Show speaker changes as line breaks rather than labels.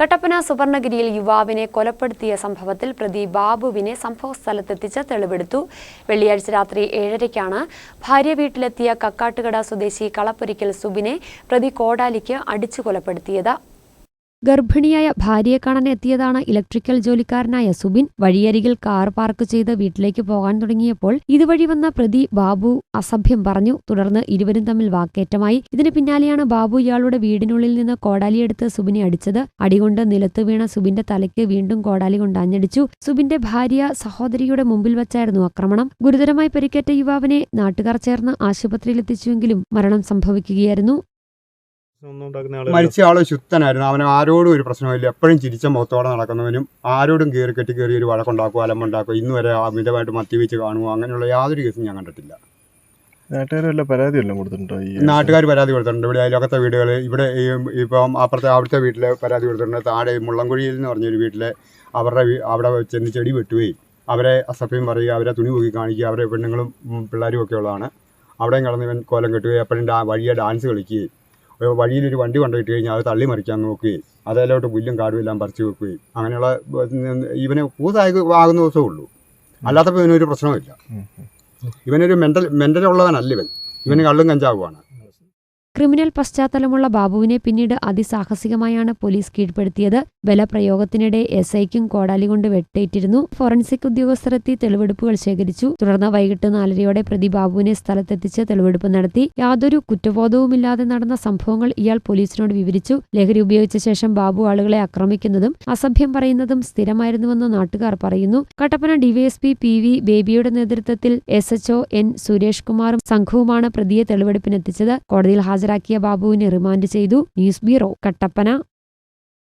കട്ടപ്പന സുവർണഗിരിയിൽ യുവാവിനെ കൊലപ്പെടുത്തിയ സംഭവത്തിൽ പ്രതി ബാബുവിനെ സംഭവസ്ഥലത്തെത്തിച്ച് തെളിവെടുത്തു. വെള്ളിയാഴ്ച രാത്രി ഏഴരയ്ക്കാണ് ഭാര്യ വീട്ടിലെത്തിയ കക്കാട്ടുകട സ്വദേശി കളപ്പൊരിക്കൽ സുബിനെ പ്രതി കോടാലിക്ക് അടിച്ചു കൊലപ്പെടുത്തിയത് ഗർഭിണിയായ ഭാര്യയെ കാണാൻ എത്തിയതാണ് ഇലക്ട്രിക്കൽ ജോലിക്കാരനായ സുബിൻ. വഴിയരികിൽ കാർ പാർക്ക് ചെയ്ത് വീട്ടിലേക്ക് പോകാൻ തുടങ്ങിയപ്പോൾ ഇതുവഴി വന്ന പ്രതി ബാബു അസഭ്യം പറഞ്ഞു. തുടർന്ന് ഇരുവരും തമ്മിൽ വാക്കേറ്റമായി. ഇതിന് പിന്നാലെയാണ് ബാബു ഇയാളുടെ വീടിനുള്ളിൽ നിന്ന് കോടാലിയെടുത്ത് സുബിനെ അടിച്ചത്. അടികൊണ്ട് നിലത്ത് വീണ സുബിന്റെ തലയ്ക്ക് വീണ്ടും കോടാലി കൊണ്ട് അഞ്ഞടിച്ചു സുബിന്റെ ഭാര്യ സഹോദരിയുടെ മുമ്പിൽ വച്ചായിരുന്നു ആക്രമണം. ഗുരുതരമായി പരിക്കേറ്റ യുവാവിനെ നാട്ടുകാർ ചേർന്ന് ആശുപത്രിയിലെത്തിച്ചുവെങ്കിലും മരണം സംഭവിക്കുകയായിരുന്നു.
മരിച്ച ആൾ ശുദ്ധനായിരുന്നു. അവന് ആരോടും ഒരു പ്രശ്നമില്ല എപ്പോഴും ചിരിച്ച മുഖത്തോടെ നടക്കുന്നവനും ആരോടും കയറി കെട്ടി കയറി ഒരു വഴക്കുണ്ടാക്കുക അലമ്പുണ്ടാക്കുക ഇന്ന് വരെ അമിതമായിട്ട് മദ്യപിച്ച് കാണുക അങ്ങനെയുള്ള യാതൊരു കേസും ഞാൻ കണ്ടിട്ടില്ല.
നാട്ടുകാർ പരാതി കൊടുത്തിട്ടുണ്ടോ.
ഇവിടെ അയലോക്കത്തെ വീടുകൾ ഇവിടെ ഈ ഇപ്പം അപ്പുറത്തെ അവിടുത്തെ വീട്ടിൽ പരാതി കൊടുത്തിട്ടുണ്ട്. താഴെ മുള്ളംകുഴിയിൽ എന്ന് പറഞ്ഞൊരു വീട്ടിൽ അവരുടെ അവിടെ ചെന്ന് ചെടി വെട്ടുകയും അവരെ അസഭ്യം പറയുക അവരെ തുണി പൊക്കി കാണിക്കുക അവരെ പെണ്ണുങ്ങളും പിള്ളേരും ഒക്കെ ഉള്ളതാണ്. അവിടെയും കടന്ന് ഇവൻ കോലം കെട്ടുകയും എപ്പോഴും ഡാ വഴിയെ ഡാൻസ് കളിക്കുകയും വഴിയിലൊരു വണ്ടി കൊണ്ടുപോയിട്ട് കഴിഞ്ഞാൽ അത് തള്ളി മറിക്കാൻ നോക്കുകയും അതേലോട്ട് പുല്ലും കാടും എല്ലാം പറിച്ചു വെക്കുകയും അങ്ങനെയുള്ള ഇവന് കൂതായി ആകുന്ന ദിവസമേ ഉള്ളൂ. അല്ലാത്തപ്പോൾ ഇവനൊരു
പ്രശ്നവുമില്ല.
ഇവനൊരു മെന്റൽ മെന്റലുള്ളവനല്ല ഇവൻ. ഇവന് കള്ളും കഞ്ചാവുമാണ്.
ക്രിമിനൽ പശ്ചാത്തലമുള്ള ബാബുവിനെ പിന്നീട് അതിസാഹസികമായാണ് പോലീസ് കീഴ്പ്പെടുത്തിയത്. ബലപ്രയോഗത്തിനിടെ എസ് ഐക്കും കോടാലി കൊണ്ട് വെട്ടേറ്റിരുന്നു. ഫോറൻസിക് ഉദ്യോഗസ്ഥരെത്തി തെളിവെടുപ്പുകൾ ശേഖരിച്ചു. തുടർന്ന് വൈകിട്ട് നാലരയോടെ പ്രതി ബാബുവിനെ സ്ഥലത്തെത്തിച്ച് തെളിവെടുപ്പ് നടത്തി. യാതൊരു കുറ്റബോധവുമില്ലാതെ നടന്ന സംഭവങ്ങൾ ഇയാൾ പോലീസിനോട് വിവരിച്ചു. ലഹരി ഉപയോഗിച്ച ശേഷം ബാബു ആളുകളെ ആക്രമിക്കുന്നതും അസഭ്യം പറയുന്നതും സ്ഥിരമായിരുന്നുവെന്ന് നാട്ടുകാർ പറയുന്നു. കട്ടപ്പന ഡിവൈഎസ്പി പി വി ബേബിയുടെ നേതൃത്വത്തിൽ എസ് എച്ച്ഒ എൻ സുരേഷ് കുമാറും സംഘവുമാണ് പ്രതിയെ തെളിവെടുപ്പിനെത്തിച്ചത്. കോടതിയിൽ ഹാജരാക്കിയ ബാബുവിനെ റിമാൻഡ് ചെയ്തു. News bureau Kattappana.